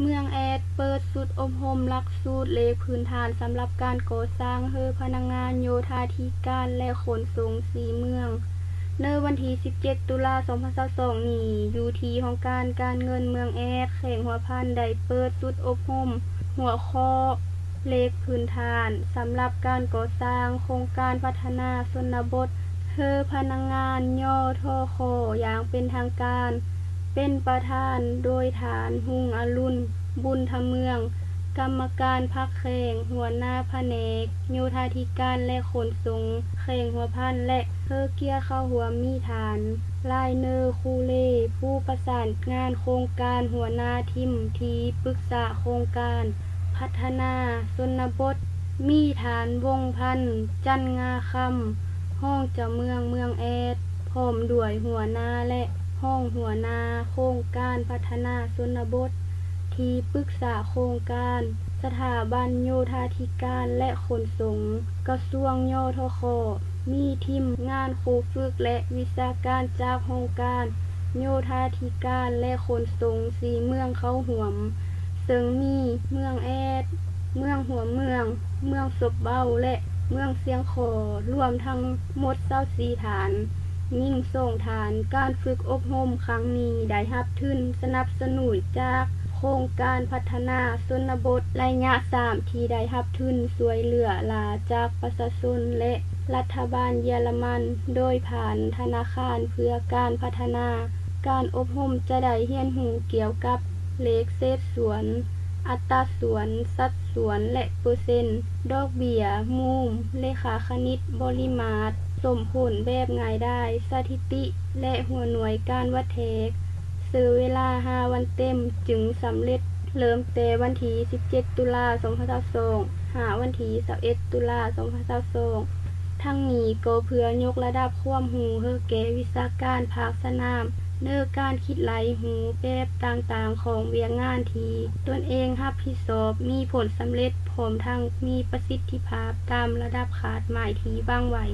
เมืองแอดเปิดสุดอบรมหลักสูตรเลขพื้นฐานสำหรับการก่อสร้างเฮือพนักงานโยธาธิการและขนส่งสีเมืองในวันที่ 17 ตุลา2022นี้อยู่ที่ของการการเงินเมืองแอดแข่งหัวพันได้เปิดสุดอบรมหัวข้อเลขพื้นฐานสำหรับการก่อสร้างโครงการพัฒนาชนบทเฮือพนักงานย่อทอคออย่างเป็นทางการ เป็นประธานโดยฐานหุงอรุณ บุญทเมือง กรรมการพักแข่ง หัวหน้าแผนกโยธาธิการและขนส่งแข่งหัวพันและเฮอเกียเข้าหัวมีฐานลายเนอร์คูเล่ผู้ประสานงานโครงการหัวหน้าทิมทีปรึกษาโครงการ พัฒนาชนบท มีฐานวงพันจันงาคำห้องเจ้าเมืองเมืองแอดพร้อมด้วยหัวหน้าและ องหัวหน้าโครงการพัฒนาชนบท ที่ปรึกษาโครงการ สถาบันโยธาธิการและขนส่งกระทรวงโยทคมีทีมงานครูฝึกและวิชาการจากโครงการ โยธาธิการและขนส่งสีเมืองเข้าห่วม ซึ่งมีเมืองแอด เมืองหัวเมือง เมืองศบเบ้าและเมืองเสียงขอรวมทั้งหมด24ฐาน ยิ่งส่งฐานการฝึกอบรมครั้งนี้ได้รับทุนสนับสนุนจากโครงการพัฒนาชนบทระยะ3ที่ได้รับทุนสวยเหลือหลาจากประชาชนและรัฐบาลเยอรมัน โดยผ่านธนาคารเพื่อการพัฒนา การอบรมจะได้เรียนรู้เกี่ยวกับเลขเศษส่วน อัตราส่วน สัดส่วน และเปอร์เซ็นต์ ดอกเบี้ยมูลเลขาคณิต บริมาตร สมผลแบบง่ายได้สถิติและหัวหน่วยการวัดเทกซื้อเวลา 5 วันเต็มจึงสำเร็จเริ่มแต่วันที่17 ตุลา2022หาวันที่21ตุลา2022ทั้งนี้ก็เพื่อยกระดับความรู้ให้แก่วิชาการภาคสนามเนื้อการคิดไหลหูแบบต่างๆของเวียงงานทีตนเองรับผิดชอบมีผลสำเร็จพร้อมทั้งมีประสิทธิภาพตามระดับขาดหมายที่วางไว้